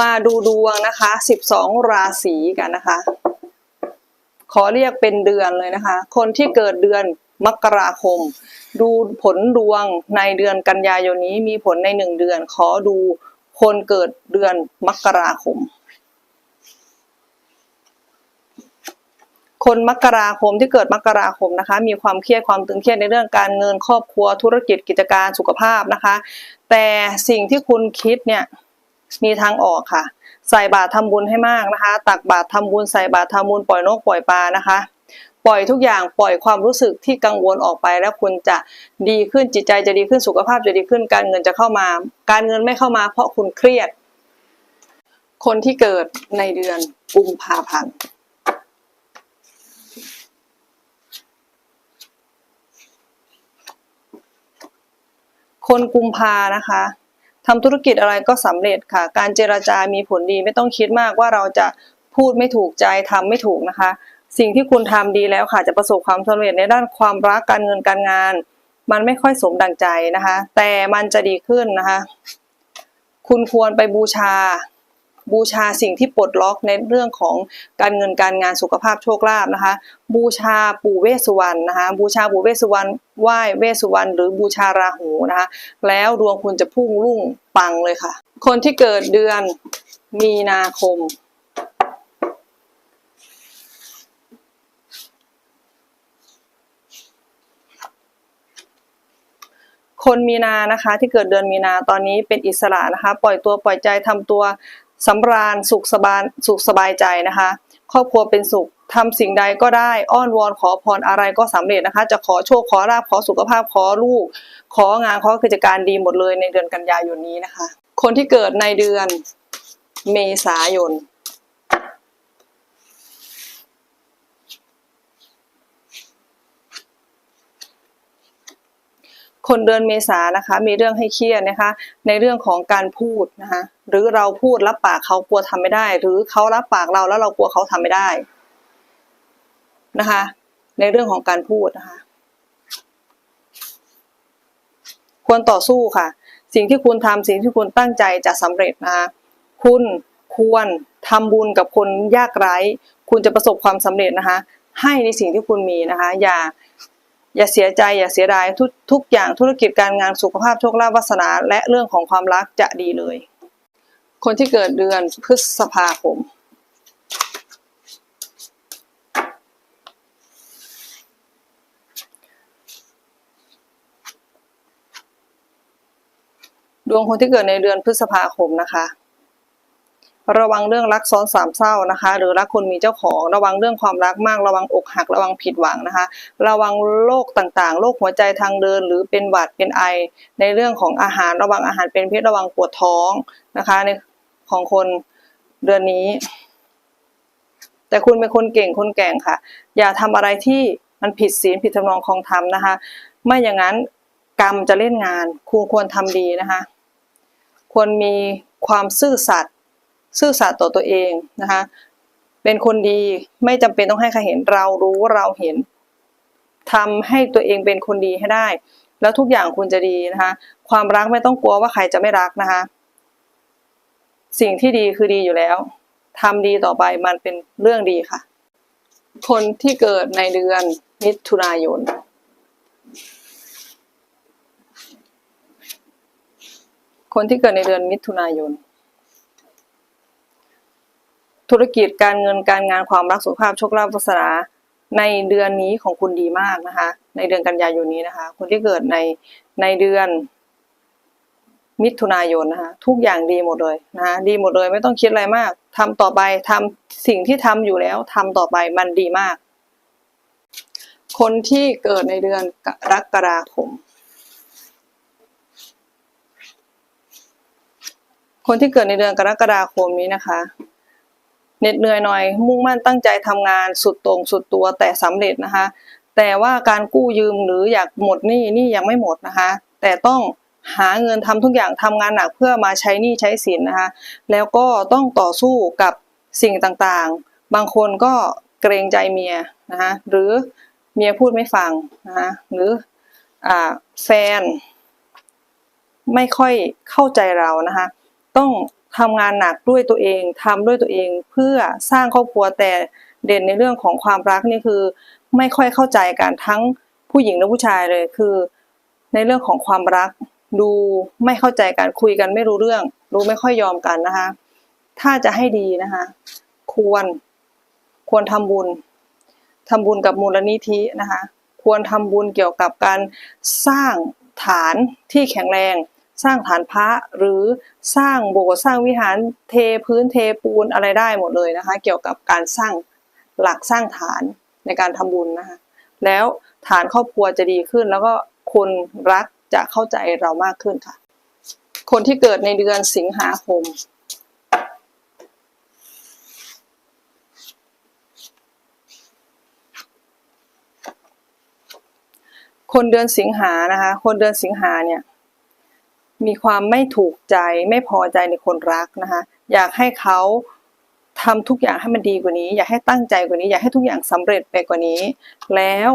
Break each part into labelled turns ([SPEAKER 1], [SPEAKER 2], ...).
[SPEAKER 1] มาดูดวงนะคะ12ราศีกันนะคะ ขอเรียกเป็นเดือนเลยนะคะ คนที่เกิดเดือนมกราคม ดูผลดวงในเดือนกันยายนนี้มีผลในหนึ่งเดือน ขอดูคนเกิดเดือนมกราคม คนมกราคมที่เกิดมกราคมนะคะ มีความเครียดความตึงเครียดในเรื่องการเงินครอบครัวธุรกิจกิจการสุขภาพนะคะ แต่สิ่งที่คุณคิดเนี่ย มีทางออกค่ะ ใส่บาตรทำบุญให้มากนะคะ ตักบาตรทำบุญใส่บาตรทำบุญปล่อยนกปล่อยปลานะคะ ปล่อยทุกอย่างปล่อยความรู้สึกที่กังวลออกไป แล้วคุณจะดีขึ้นจิตใจจะดีขึ้นสุขภาพจะดีขึ้นการเงินจะเข้ามา การเงินไม่เข้ามา เพราะคุณเครียด คนที่เกิดในเดือนกุมภาพันธ์คนกุมภานะคะ ทำธุรกิจอะไรก็สำเร็จค่ะ การเจราจามีผลดีไม่ต้องคิดมากว่าเราจะพูดไม่ถูกใจทำไม่ถูกนะคะ สิ่งที่คุณทำดีแล้วค่ะจะประสบความสำเร็จในด้านความรักการเงินการงาน มันไม่ค่อยสมดังใจนะคะ แต่มันจะดีขึ้นนะคะ คุณควรไปบูชา บูชาสิ่งที่ปลดล็อกในเรื่องของการเงินการงานสุขภาพโชคลาภนะคะ บูชาปู่เวสสุวรรณนะคะ บูชาปู่เวสสุวรรณไหว้เวสสุวรรณหรือบูชาราหูนะคะ แล้วดวงคุณจะพุ่งรุ่งปังเลยค่ะ คนที่เกิดเดือนมีนาคมคนมีนานะคะที่เกิดเดือนมีนาตอนนี้เป็นอิสระนะคะ ปล่อยตัวปล่อยใจทำตัว สำราญสุขสบายสุขสบายใจนะคะ ครอบครัวเป็นสุขทำสิ่งใดก็ได้อ้อนวอนขอพรอะไรก็สำเร็จนะคะ จะขอโชคขอลาภขอสุขภาพขอลูก ของานขอกิจการดีหมดเลยในเดือนกันยายนนี้นะคะ คนที่เกิดในเดือนเมษายน คนเดือนเมษานะคะ มีเรื่องให้เครียดนะคะ ในเรื่องของการพูดนะคะหรือเราพูดรับปากเขากลัวทำไม่ได้ หรือเขารับปากเราแล้วเรากลัวเขาทำไม่ได้นะคะ ในเรื่องของการพูดนะคะ ควรต่อสู้ค่ะ สิ่งที่คุณทำสิ่งที่คุณตั้งใจจะสำเร็จนะคะคุณควรทำบุญกับคนยากไร้ คุณจะประสบความสำเร็จนะคะ ให้ในสิ่งที่คุณมีนะคะ อย่า อย่าเสียใจอย่าเสียดายทุกทุกอย่างธุรกิจการงานสุขภาพโชคลาภวาสนา และเรื่องของความรักจะดีเลย คนที่เกิดเดือนพฤษภาคมดวงคนที่เกิดในเดือนพฤษภาคมนะคะ ระวังเรื่องรักซ้อนสามเศร้านะคะ หรือรักคนมีเจ้าของ ระวังเรื่องความรักมาก ระวังอกหัก ระวังผิดหวังนะคะ ระวังโรคต่างๆ โรคหัวใจทางเดิน หรือเป็นหวัด เป็นไอ ในเรื่องของอาหาร ระวังอาหารเป็นพิษ ระวังปวดท้องนะคะ ในของคนเดือนนี้ แต่คุณเป็นคนเก่ง คนแก่งค่ะ อย่าทำอะไรที่มันผิดศีล ผิดธรรมนองคองธรรมนะคะ ไม่อย่างนั้นกรรมจะเล่นงาน คุณควรทำดีนะคะ ควรมีความซื่อสัตย์ ซื่อสัตย์ต่อตัวเองนะคะ เป็นคนดีไม่จำเป็นต้องให้ใครเห็นเรารู้เราเห็นทำให้ตัวเองเป็นคนดีให้ได้ แล้วทุกอย่างคุณจะดีนะคะ ความรักไม่ต้องกลัวว่าใครจะไม่รักนะคะ สิ่งที่ดีคือดีอยู่แล้วทำดีต่อไปมันเป็นเรื่องดีค่ะ คนที่เกิดในเดือนมิถุนายนคนที่เกิดในเดือนมิถุนายน ธุรกิจการเงินการงานความรักสุขภาพโชคลาภวาสนาในเดือนนี้ของคุณดีมากนะคะ ในเดือนกันยายนนี้นะคะ คนที่เกิดในในเดือน มิถุนายนนะคะ ทุกอย่างดีหมดเลยนะคะดีหมดเลยไม่ต้องคิดอะไรมากทำต่อไปทำสิ่งที่ทำอยู่แล้วทำต่อไปมันดีมาก คนที่เกิดในเดือนกรกฎาคมคนที่เกิดในเดือนกรกฎาคมนี้นะคะ เหน็ดเหนื่อยหน่อย มุ่งมั่นตั้งใจทำงานสุดตรงสุดตัวแต่สำเร็จนะคะ แต่ว่าการกู้ยืมหรืออยากหมดหนี้นี่ยังไม่หมดนะคะ แต่ต้องหาเงินทำทุกอย่างทำงานหนักเพื่อมาใช้หนี้ใช้สินนะคะ แล้วก็ต้องต่อสู้กับสิ่งต่างๆ บางคนก็เกรงใจเมียนะคะหรือเมียพูดไม่ฟังนะคะหรืออแฟน ไม่ค่อยเข้าใจเรานะคะ ต้อง ทำงานหนักด้วยตัวเองทำด้วยตัวเองเพื่อสร้างครอบครัวแต่เด่นในเรื่องของความรักนี่คือ ไม่ค่อยเข้าใจกันทั้งผู้หญิงและผู้ชายเลยคือ ในเรื่องของความรัก ดูไม่เข้าใจกันคุยกันไม่รู้เรื่อง รู้ไม่ค่อยยอมกันนะคะ ถ้าจะให้ดีนะคะ ควรควรทำบุญทำบุญกับมูลนิธินะคะ ควรทำบุญเกี่ยวกับการสร้างฐานที่แข็งแรง สร้างฐานพระหรือสร้างโบสถ์สร้างวิหารเทพื้นเทปูนอะไรได้หมดเลยนะคะ เกี่ยวกับการสร้างหลักสร้างฐานในการทำบุญนะคะแล้วฐานครอบครัวจะดีขึ้น แล้วก็คนรักจะเข้าใจเรามากขึ้นค่ะ คนที่เกิดในเดือนสิงหาคมคนเดือนสิงหานะคะ คนเดือนสิงหาเนี่ย มีความไม่ถูกใจไม่พอใจในคนรักนะคะ อยากให้เขาทำทุกอย่างให้มันดีกว่านี้ อยากให้ตั้งใจกว่านี้ อยากให้ทุกอย่างสำเร็จไปกว่านี้ แล้ว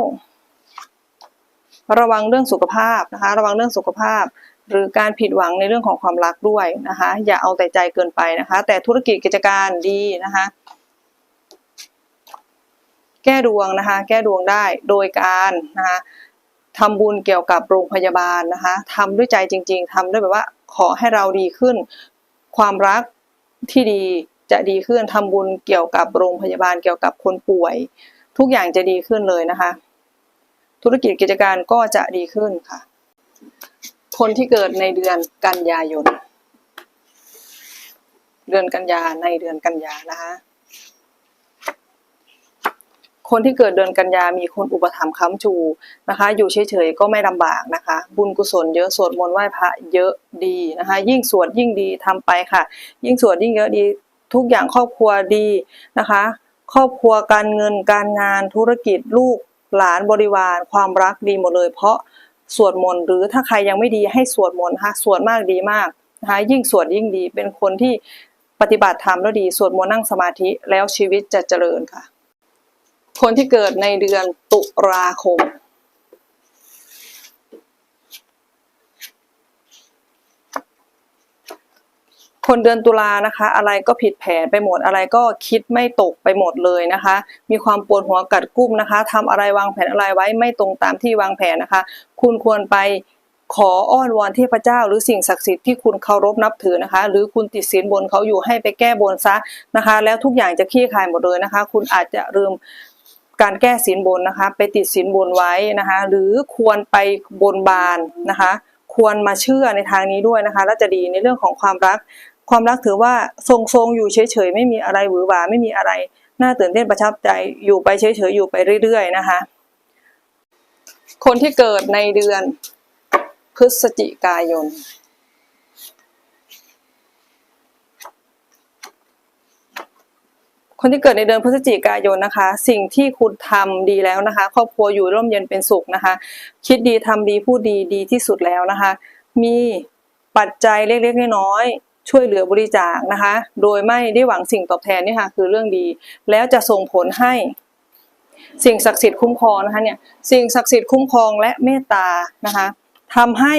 [SPEAKER 1] ระวังเรื่องสุขภาพนะคะ ระวังเรื่องสุขภาพ หรือการผิดหวังในเรื่องของความรักด้วยนะคะ อย่าเอาแต่ใจเกินไปนะคะ แต่ธุรกิจกิจการดีนะคะ แก้ดวงนะคะ แก้ดวงได้โดยการนะคะ ทำบุญเกี่ยวกับโรงพยาบาลนะคะทำด้วยใจจริง ๆทำด้วยแบบว่าขอให้เราดีขึ้น ความรักที่ดีจะดีขึ้นทำบุญเกี่ยวกับโรงพยาบาลเกี่ยวกับคนป่วย ทุกอย่างจะดีขึ้นเลยนะคะ ธุรกิจกิจการก็จะดีขึ้นค่ะ คนที่เกิดในเดือนกันยายน เดือนกันยาในเดือนกันยานะคะ คนที่เกิดเดือนกันยามีคนอุปถัมภ์ค้ำชูนะคะ อยู่เฉยๆก็ไม่ลำบากนะคะ บุญกุศลเยอะสวดมนต์ไหว้พระเยอะดีนะคะ ยิ่งสวดยิ่งดีทำไปค่ะ ยิ่งสวดยิ่งเยอะดีทุกอย่างครอบครัวดีนะคะ ครอบครัวการเงินการงานธุรกิจลูกหลานบริวาร ความรักดีหมดเลย เพราะสวดมนต์หรือถ้าใครยังไม่ดีให้สวดมนต์นะคะสวดมากดีมากนะคะยิ่งสวดยิ่งดีเป็นคนที่ปฏิบัติธรรมแล้วดีสวดมนต์นั่งสมาธิแล้วชีวิตจะเจริญค่ะ คนที่เกิดในเดือนตุลาคม คนเดือนตุลานะคะ อะไรก็ผิดแผนไปหมดอะไรก็คิดไม่ตกไปหมดเลยนะคะ มีความปวดหัวกัดกุ้มนะคะทำอะไรวางแผนอะไรไว้ไม่ตรงตามที่วางแผนนะคะ คุณควรไปขออ้อนวอนเทพเจ้า หรือสิ่งศักดิ์สิทธิ์ที่คุณเคารพนับถือนะคะ หรือคุณติดศีลบนเขาอยู่ให้ไปแก้บนซะนะคะ แล้วทุกอย่างจะคลี่คลายหมดเลยนะคะ คุณอาจจะลืม การแก้สินบนนะคะ ไปติดสินบนไว้นะคะ หรือควรไปบนบานนะคะ ควรมาเชื่อในทางนี้ด้วยนะคะ และจะดีในเรื่องของความรัก ความรักถือว่าทรงๆอยู่เฉยๆไม่มีอะไรหวือหวาไม่มีอะไรน่าตื่นเต้นประทับใจอยู่ไปเฉยๆอยู่ไปเรื่อย ๆ นะคะ คนที่เกิดในเดือนพฤศจิกายน คนที่เกิดในเดือนพฤศจิกายนนะคะ สิ่งที่คุณทำดีแล้วนะคะ ครอบครัวอยู่ร่มเย็นเป็นสุขนะคะ คิดดีทำดีพูดดีดีที่สุดแล้วนะคะ มีปัจจัยเล็กๆน้อยๆช่วยเหลือบริจาคนะคะ โดยไม่ได้หวังสิ่งตอบแทนนี่ค่ะคือเรื่องดี แล้วจะส่งผลให้สิ่งศักดิ์สิทธิ์คุ้มครองนะคะเนี่ยสิ่งศักดิ์สิทธิ์คุ้มครองและเมตตานะคะทำให้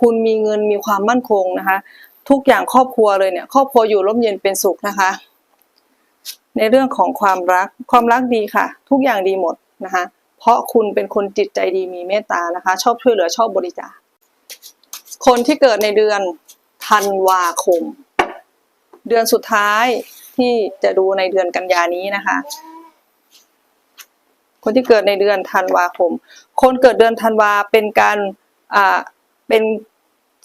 [SPEAKER 1] คุณมีเงินมีความมั่นคงนะคะ ทุกอย่างครอบครัวเลยเนี่ยครอบครัวอยู่ร่มเย็นเป็นสุขนะคะ ในเรื่องของความรักความรักดีค่ะ ทุกอย่างดีหมดนะคะ เพราะคุณเป็นคนจิตใจดีมีเมตตานะคะ ชอบช่วยเหลือชอบบริจาคคนที่เกิดในเดือนธันวาคม เดือนสุดท้ายที่จะดูในเดือนกันยานี้นะคะ คนที่เกิดในเดือนธันวาคม คนเกิดเดือนธันวาเป็นการอ่าเป็น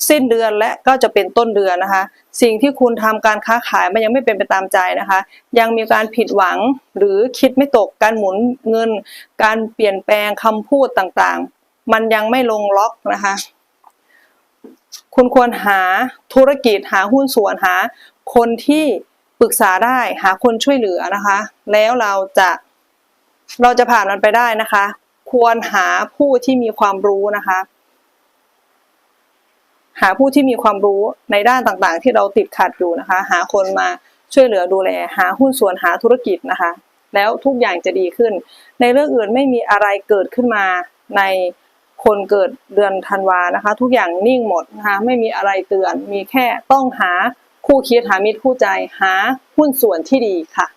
[SPEAKER 1] สิ้นเดือนและก็จะเป็นต้นเดือนนะคะ สิ่งที่คุณทำการค้าขายมันยังไม่เป็นไปตามใจนะคะ ยังมีการผิดหวังหรือคิดไม่ตกการหมุนเงิน การเปลี่ยนแปลงคำพูดต่างๆ มันยังไม่ลงล็อกนะคะ คุณควรหาธุรกิจหาหุ้นส่วนหา คนที่ปรึกษาได้หาคนช่วยเหลือนะคะ แล้วเราจะเราจะผ่านมันไปได้นะคะ ควรหาผู้ที่มีความรู้นะคะ หาผู้ที่มีความรู้ในด้านต่างๆ ที่เราติดขัดอยู่นะคะ หาคนมาช่วยเหลือดูแล หาหุ้นส่วนหาธุรกิจนะคะ แล้วทุกอย่างจะดีขึ้น ในเรื่องอื่นไม่มีอะไรเกิดขึ้นมาในคนเกิดเดือนธันวานะคะ ทุกอย่างนิ่งหมดนะคะไม่มีอะไรเตือน มีแค่ต้องหาคู่คิดหามิตรคู่ใจหาหุ้นส่วนที่ดีค่ะ